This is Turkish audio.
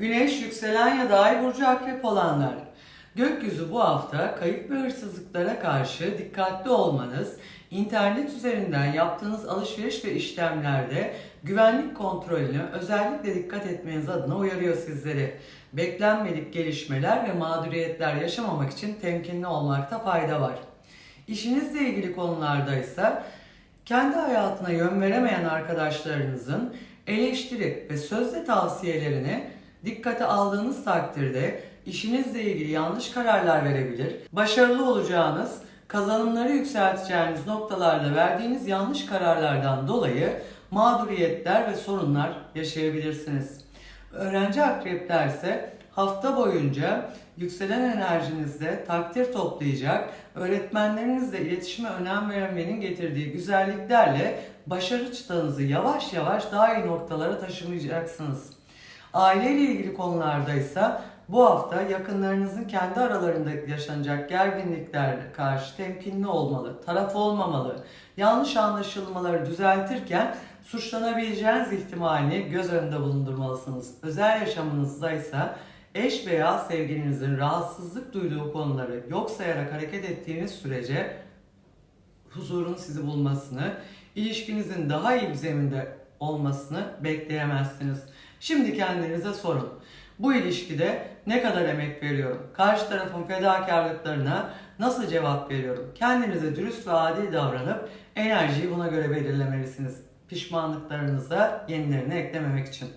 Güneş, yükselen ya da ay burcu akrep olanlar. Gökyüzü bu hafta kayıp ve hırsızlıklara karşı dikkatli olmanız, internet üzerinden yaptığınız alışveriş ve işlemlerde güvenlik kontrolüne özellikle dikkat etmeniz adına uyarıyor sizleri. Beklenmedik gelişmeler ve mağduriyetler yaşamamak için temkinli olmakta fayda var. İşinizle ilgili konularda ise kendi hayatına yön veremeyen arkadaşlarınızın eleştiri ve sözle tavsiyelerini dikkate aldığınız takdirde işinizle ilgili yanlış kararlar verebilir. Başarılı olacağınız, kazanımları yükselteceğiniz noktalarda verdiğiniz yanlış kararlardan dolayı mağduriyetler ve sorunlar yaşayabilirsiniz. Öğrenci akrepler ise hafta boyunca yükselen enerjinizde takdir toplayacak, öğretmenlerinizle iletişime önem vermenin getirdiği güzelliklerle başarı çıtanızı yavaş yavaş daha iyi noktalara taşımayacaksınız. Aileyle ilgili konularda ise bu hafta yakınlarınızın kendi aralarında yaşanacak gerginliklerle karşı temkinli olmalı, taraf olmamalı, yanlış anlaşılmaları düzeltirken suçlanabileceğiniz ihtimalini göz önünde bulundurmalısınız. Özel yaşamınızda ise eş veya sevgilinizin rahatsızlık duyduğu konuları yok sayarak hareket ettiğiniz sürece huzurun sizi bulmasını, ilişkinizin daha iyi bir zeminde olmasını bekleyemezsiniz. Şimdi kendinize sorun. Bu ilişkide ne kadar emek veriyorum? Karşı tarafın fedakarlıklarına nasıl cevap veriyorum? Kendinize dürüst ve adil davranıp enerjiyi buna göre belirlemelisiniz. Pişmanlıklarınıza yenilerini eklememek için.